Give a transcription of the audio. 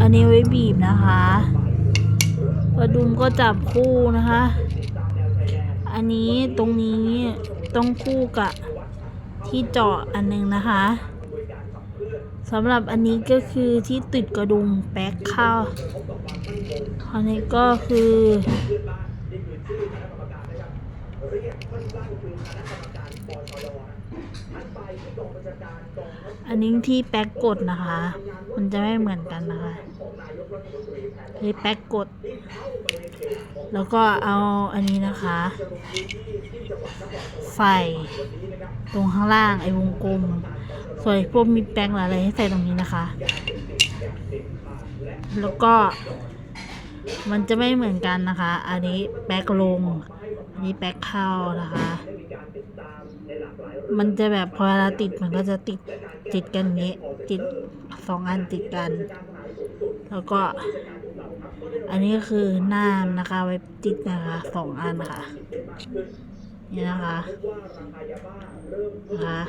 อันนี้ไว้บีบนะคะกระดุมก็จับคู่นะคะ อันนี้ตรงนี้ต้องคู่กับที่เจาะอันหนึงนะคะสำหรับอันนี้ก็คือที่ติดกระดุมแป๊กเข้าอันนี้ก็คือ อันนี้ที่แป๊กกดนะคะ มันจะไม่เหมือนกันนะคะคือแป๊กกด แล้วก็เอาอันนี้นะคะ ใส่ตรงข้างล่างไอ้วงกลม ส่วนพวกมีแป้งหรืออะไรให้ใส่ตรงนี้นะคะ แล้วก็ มันจะไม่เหมือนกันนะคะ อันนี้แป๊กลง อันนี้แป๊กเข้านะคะ มันจะแบบพอเวลาติดมันก็จะติดติดกันนี้ติดสองอันติดกัน แล้วก็ อันนี้ก็คือน้ำนะคะ ไว้ติดนะคะสองอันค่ะ นี่นะคะนะคะ